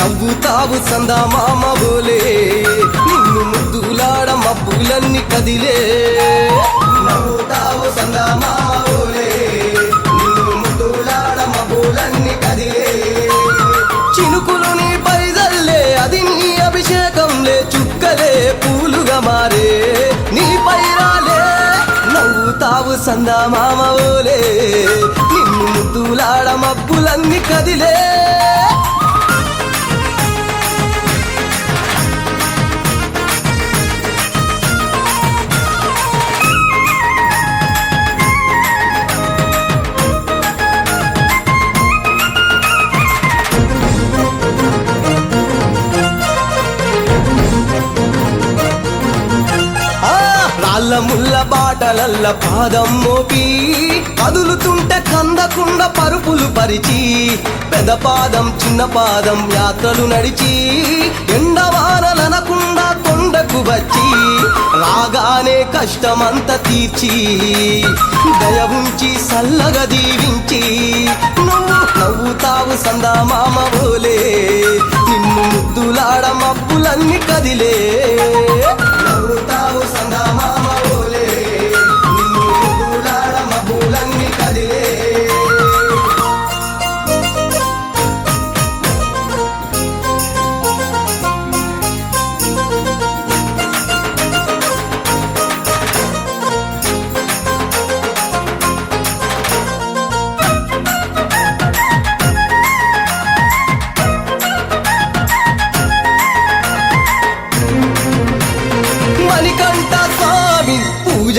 నవ్వుతావు సందా మామ బోలే. నిన్ను ముద్దులాడ మబ్బులన్నీ కదిలే. నవ్వుతావు సందా మామ నిన్ను ముద్దులాడ మబ్బులన్నీ కదిలే. చినుకులు నీ పైదల్లే అది నీ అభిషేకంలే చుక్కలే పూలుగా మారే. నీ పైరాలే నవ్వుతావు సందా మామ ఓలే నిన్ను ముద్దులాడ మబ్బులన్నీ కదిలే. రాళ్ళ ముల్ల బాటలల్ల పాదం మోపి కదులుతుంటే కందకుండ పరుపులు పరిచి పెద్ద పాదం చిన్న పాదం యాత్రలు నడిచి ఎండవానలనకుండా కొండకు వచ్చి రాగానే కష్టమంతా తీర్చి దయ ఉంచి సల్లగా దీవించి నువ్వు నవ్వుతావు సందా మామ బోలే నిన్ను ముద్దులాడ మబ్బులన్నీ కదిలే.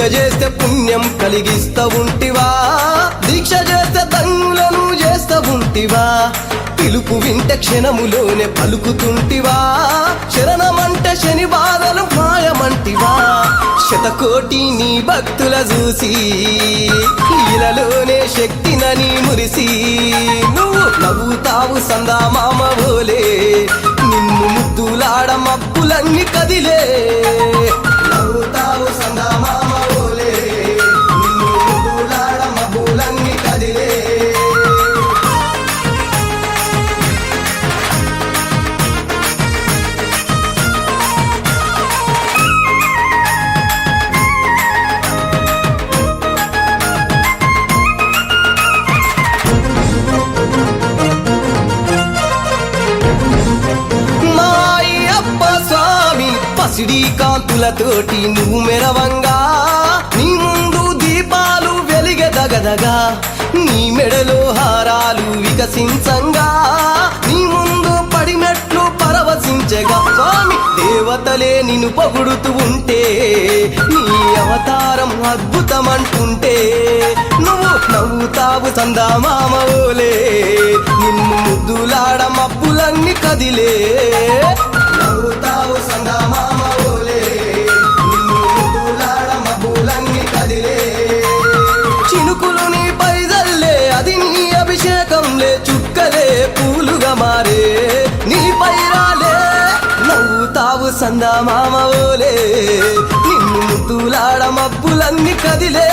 పూజ చేస్తే పుణ్యం కలిగిస్తా ఉంటివా? దీక్ష చేస్తే దంగులను చేస్తా ఉంటివా? పిలుపు వింటే క్షణములోనే పలుకుతుంటివా? శరణమంటే శని బాధలు మాయమంటివా? శతకోటి నీ భక్తుల చూసి ఇలలోనే శక్తినని మురిసి నువ్వు నవ్వుతావు సందా మామ బోలే నిన్ను ముద్దులాడ కదిలే. పసిడి కాంతులతోటి నువ్వు మెరవంగా. నీ ముందు దీపాలు వెలిగదగదగా నీ మెడలో హారాలు వికసించంగా. నీ ముందు పడినట్లు పరవశించగా. స్వామి దేవతలే నిన్ను పొగుడుతూ ఉంటే నీ అవతారం అద్భుతమంటుంటే. నువ్వు నవ్వుతావు సందా మామవులే నిన్ను ముద్దులాడ మబ్బులన్నీ కదిలే. పూలే పూలుగా మారే. నీ పైరాలే నవ్వుతావు సందా మామ ఓలే. నిన్ను ముద్దులాడ మబ్బులన్నీ కదిలే.